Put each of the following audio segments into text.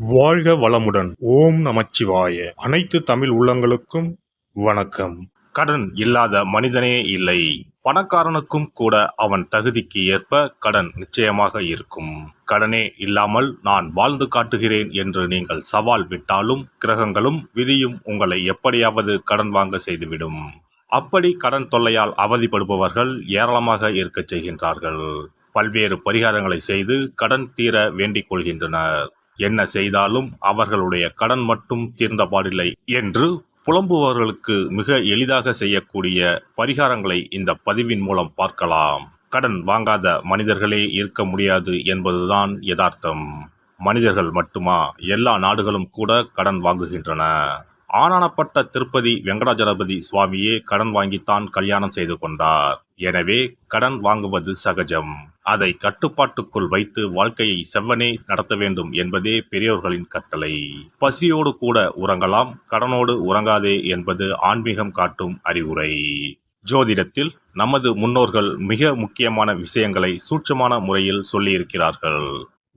வாழ்க வளமுடன். ஓம் நமச்சிவாய. அனைத்து தமிழ் உள்ளங்களுக்கும் வணக்கம். கடன் இல்லாத மனிதனே இல்லை. பணக்காரனுக்கும் கூட அவன் தகுதிக்கு ஏற்ப கடன் நிச்சயமாக இருக்கும். கடனே இல்லாமல் நான் வாழ்ந்து காட்டுகிறேன் என்று நீங்கள் சவால் விட்டாலும் கிரகங்களும் விதியும் உங்களை எப்படியாவது கடன் வாங்க செய்துவிடும். அப்படி கடன் தொல்லையால் அவதிப்படுபவர்கள் ஏராளமாக இருக்கச் செய்கின்றார்கள். பல்வேறு பரிகாரங்களை செய்து கடன் தீர வேண்டிக் கொள்கின்றனர். என்ன செய்தாலும் அவர்களுடைய கடன் மட்டும் தீர்ந்த பாடில்லை என்று புலம்புபவர்களுக்கு மிக எளிதாக செய்யக்கூடிய பரிகாரங்களை இந்த பதிவின் மூலம் பார்க்கலாம். கடன் வாங்காத மனிதர்களே இருக்க முடியாது என்பதுதான் யதார்த்தம். மனிதர்கள் மட்டுமா? எல்லா நாடுகளும் கூட கடன் வாங்குகின்றன. ஆனானப்பட்ட திருப்பதி வெங்கடாஜலபதி சுவாமியே கடன் வாங்கித்தான் கல்யாணம் செய்து கொண்டார். எனவே கடன் வாங்குவது சகஜம். அதை கட்டுப்பாட்டுக்குள் வைத்து வாழ்க்கையை செவ்வனே நடத்த வேண்டும் என்பதே பெரியோர்களின் கட்டளை. பசியோடு கூட உறங்கலாம் கடனோடு உறங்காதே என்பது ஆன்மீகம் காட்டும் அறிவுரை. ஜோதிடத்தில் நமது முன்னோர்கள் மிக முக்கியமான விஷயங்களை சூட்சமான முறையில் சொல்லியிருக்கிறார்கள்.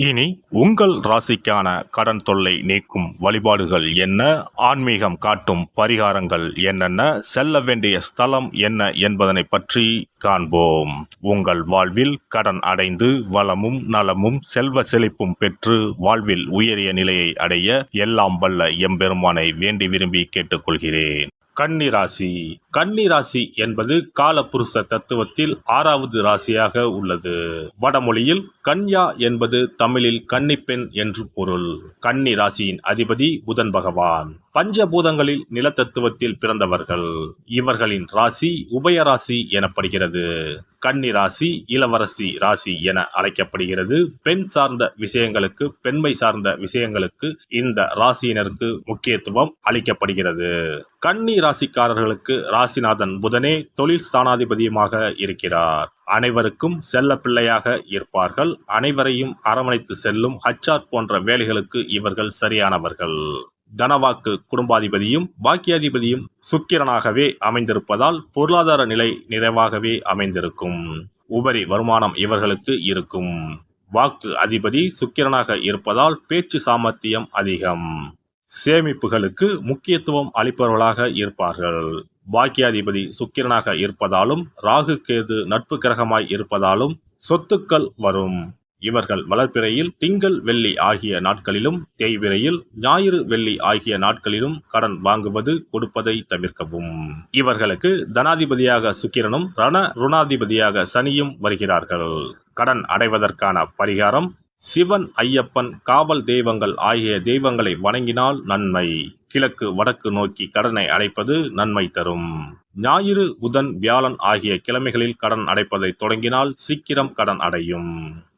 இனி உங்கள் ராசிக்கான கடன் தொல்லை நீக்கும் வழிபாடுகள் என்ன? ஆன்மீகம் காட்டும் பரிகாரங்கள் என்னென்ன? செல்ல வேண்டிய ஸ்தலம் என்ன என்பதனை பற்றி காண்போம். உங்கள் வாழ்வில் கடன் அடைந்து வளமும் நலமும் செல்வ செழிப்பும் பெற்று வாழ்வில் உயரிய நிலையை அடைய எல்லாம் வல்ல எம்பெருமானை வேண்டி விரும்பி கேட்டுக்கொள்கிறேன். கன்னிராசி. கன்னிராசி என்பது காலபுருஷ தத்துவத்தில் ஆறாவது ராசியாக உள்ளது. வடமொழியில் கன்யா என்பது தமிழில் கன்னிப்பெண் என்று பொருள். கன்னி ராசியின் அதிபதி புதன் பகவான். பஞ்சபூதங்களில் நிலத்தத்துவத்தில் பிறந்தவர்கள். இவர்களின் ராசி உபயராசி எனப்படுகிறது. கன்னி ராசி இளவரசி ராசி என அழைக்கப்படுகிறது. பெண் சார்ந்த விஷயங்களுக்கு பெண்மை சார்ந்த விஷயங்களுக்கு இந்த ராசியினருக்கு முக்கியத்துவம் அளிக்கப்படுகிறது. கன்னி ராசிக்காரர்களுக்கு ராசிநாதன் புதனே தொழில் ஸ்தானாதிபதியுமாக இருக்கிறார். அனைவருக்கும் செல்ல பிள்ளையாக இருப்பார்கள். அனைவரையும் அரவணைத்து செல்லும் ஹச்சார் போன்ற வேலைகளுக்கு இவர்கள் சரியானவர்கள். தனவாக்கு குடும்பாதிபதியும் பாக்கியாதிபதியும் சுக்கிரனாகவே அமைந்திருப்பதால் பொருளாதார நிலை நிறைவாகவே அமைந்திருக்கும். உபரி வருமானம் இவர்களுக்கு இருக்கும். வாக்கு அதிபதி சுக்கிரனாக இருப்பதால் பேச்சு சாமர்த்தியம் அதிகம். சேமிப்புகளுக்கு முக்கியத்துவம் அளிப்பவர்களாக இருப்பார்கள். பாக்கியாதிபதி சுக்கிரனாக இருப்பதாலும் ராகு கேது நட்பு கிரகமாய் இருப்பதாலும் சொத்துக்கள் வரும். இவர்கள் வளர்ப்பிறையில் திங்கள் வெள்ளி ஆகிய நாட்களிலும் தேய்விரையில் ஞாயிறு வெள்ளி ஆகிய நாட்களிலும் கடன் வாங்குவது கொடுப்பதை தவிர்க்கவும். இவர்களுக்கு தனாதிபதியாக சுக்கிரனும் ரண ருணாதிபதியாக சனியும் வருகிறார்கள். கடன் அடைவதற்கான பரிகாரம் சிவன் ஐயப்பன் காவல் தெய்வங்கள் ஆகிய தெய்வங்களை வணங்கினால் நன்மை. கிழக்கு வடக்கு நோக்கி கடனை அடைப்பது நன்மை தரும். ஞாயிறு புதன் வியாழன் ஆகிய கிழமைகளில் கடன் அடைப்பதை தொடங்கினால் சீக்கிரம் கடன் அடையும்.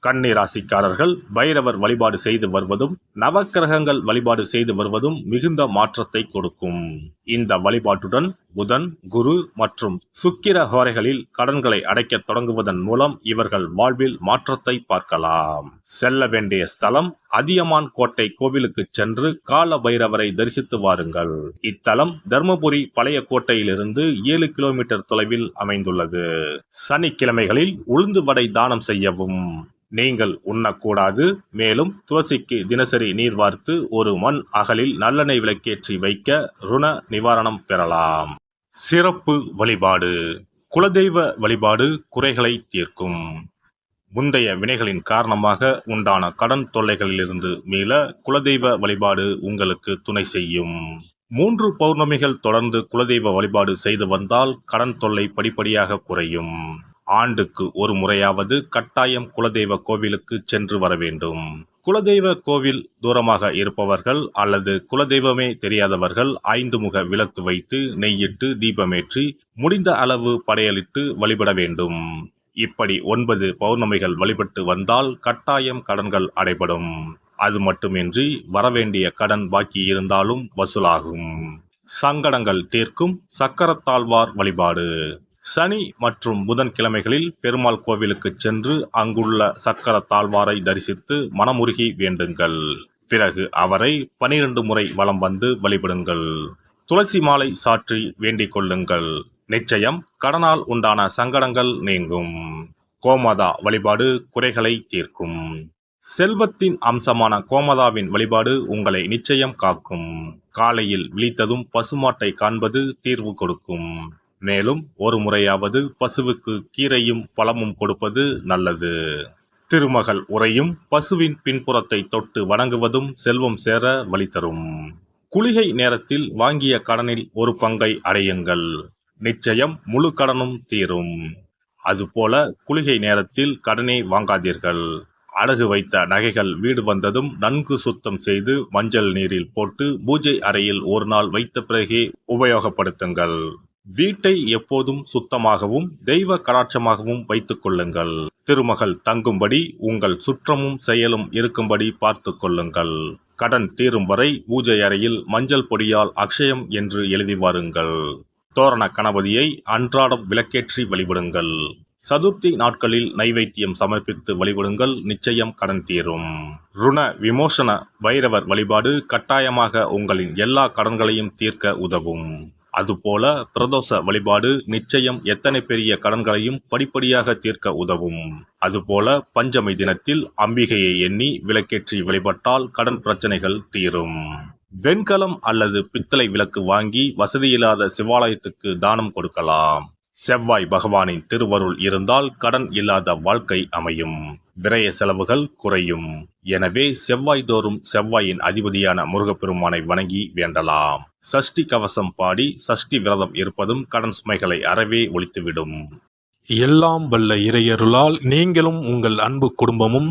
கன்னி ராசிக்காரர்கள் பைரவர் வழிபாடு செய்து வருவதும் நவக்கிரகங்கள் வழிபாடு செய்து வருவதும் மிகுந்த மாற்றத்தை கொடுக்கும். இந்த வழிபாட்டுடன் புதன் குரு மற்றும் சுக்கிர ஹோரைகளில் கடன்களை அடைக்க தொடங்குவதன் மூலம் இவர்கள் வாழ்வில் மாற்றத்தை பார்க்கலாம். செல்ல வேண்டிய ஸ்தலம் அதியமான் கோட்டை கோவிலுக்கு சென்று கால பைரவரை தரிசித்து வாருங்கள். இத்தலம் தர்மபுரி பழைய கோட்டையிலிருந்து ஏழு கிலோமீட்டர் தொலைவில் அமைந்துள்ளது. சனிக்கிழமைகளில் உளுந்து வடை தானம் செய்யவும். நீங்கள் உண்ணக்கூடாது. மேலும் துளசிக்கு தினசரி நீர் வார்த்து ஒரு மண் அகலில் நல்லெண்ணெய் விளக்கேற்றி வைக்க ருண நிவாரணம் பெறலாம். சிறப்பு வழிபாடு. குலதெய்வ வழிபாடு குறைகளை தீர்க்கும். முந்தைய வினைகளின் காரணமாக உண்டான கடன் தொல்லைகளிலிருந்து மீள குலதெய்வ வழிபாடு உங்களுக்கு துணை செய்யும். மூன்று பௌர்ணமிகள் தொடர்ந்து குலதெய்வ வழிபாடு செய்து வந்தால் கடன் தொல்லை படிப்படியாக குறையும். ஆண்டுக்கு ஒரு முறையாவது கட்டாயம் குலதெய்வ கோவிலுக்கு சென்று வர வேண்டும். குலதெய்வ கோவில் தூரமாக இருப்பவர்கள் அல்லது குலதெய்வமே தெரியாதவர்கள் ஐந்து முக விளக்கு வைத்து நெய்யிட்டு தீபமேற்றி முடிந்த அளவு படையலிட்டு வழிபட வேண்டும். இப்படி ஒன்பது பௌர்ணமிகள் வழிபட்டு வந்தால் கட்டாயம் கடன்கள் அடைபடும். அது மட்டுமின்றி வரவேண்டிய கடன் பாக்கி இருந்தாலும் வசூலாகும். சங்கடங்கள் தீர்க்கும் சக்கரத்தாழ்வார் வழிபாடு. சனி மற்றும் புதன் கிழமைகளில் பெருமாள் கோவிலுக்கு சென்று அங்குள்ள சக்கர தாழ்வாரை தரிசித்து மனமுருகி வேண்டுங்கள். பிறகு அவரை பனிரெண்டு முறை வலம் வந்து வழிபடுங்கள். துளசி மாலை சாற்றி வேண்டிக் கொள்ளுங்கள். நிச்சயம் கடனால் உண்டான சங்கடங்கள் நீங்கும். கோமதா வழிபாடு குறைகளை தீர்க்கும். செல்வத்தின் அம்சமான கோமதாவின் வழிபாடு உங்களை நிச்சயம் காக்கும். காலையில் விழித்ததும் பசுமாட்டை காண்பது தீர்வு கொடுக்கும். மேலும் ஒரு முறையாவது பசுவுக்கு கீரையும் பழமும் கொடுப்பது நல்லது. திருமகள் உரையும் பசுவின் பின்புறத்தை தொட்டு வணங்குவதும் செல்வம் சேர வழி தரும். குளிகை நேரத்தில் வாங்கிய கடனில் ஒரு பங்கை அடையுங்கள். நிச்சயம் முழு கடனும் தீரும். அதுபோல குளிகை நேரத்தில் கடனை வாங்காதீர்கள். அடகு வைத்த நகைகள் வீடு வந்ததும் நன்கு சுத்தம் செய்து மஞ்சள் நீரில் போட்டு பூஜை அறையில் ஒரு நாள் வைத்த பிறகே உபயோகப்படுத்துங்கள். வீட்டை எப்போதும் சுத்தமாகவும் தெய்வ கடாட்சமாகவும் வைத்துக் கொள்ளுங்கள். திருமகள் தங்கும்படி உங்கள் சுற்றமும் செயலும் இருக்கும்படி பார்த்து கொள்ளுங்கள். கடன் தீரும் வரை பூஜை அறையில் மஞ்சள் பொடியால் அக்ஷயம் என்று எழுதி வாருங்கள். தோரண கணபதியை அன்றாடம் விளக்கேற்றி வழிபடுங்கள். சதுர்த்தி நாட்களில் நைவேத்தியம் சமர்ப்பித்து வழிபடுங்கள் நிச்சயம் கடன் தீரும். ருண விமோசன பைரவர் வழிபாடு கட்டாயமாக உங்களின் எல்லா கடன்களையும் தீர்க்க உதவும். அதுபோல பிரதோஷ வழிபாடு நிச்சயம் எத்தனை பெரிய கடன்களையும் படிப்படியாக தீர்க்க உதவும். அதுபோல பஞ்சமை தினத்தில் அம்பிகையை எண்ணி விளக்கேற்றி வழிபட்டால் கடன் பிரச்சனைகள் தீரும். வெண்கலம் அல்லது பித்தளை விளக்கு வாங்கி வசதியில்லாத சிவாலயத்துக்கு தானம் கொடுக்கலாம். செவ்வாய் பகவானின் திருவருள் இருந்தால் கடன் இல்லாத வாழ்க்கை அமையும். விரய செலவுகள் குறையும். எனவே செவ்வாய் தோறும் செவ்வாயின் அதிபதியான முருகப்பெருமானை வணங்கி வேண்டலாம். சஷ்டி கவசம் பாடி சஷ்டி விரதம் இருப்பதும் கடன் சுமைகளை அறவே ஒழித்துவிடும். எல்லாம் வல்ல இறையருளால் நீங்களும் உங்கள் அன்பு குடும்பமும்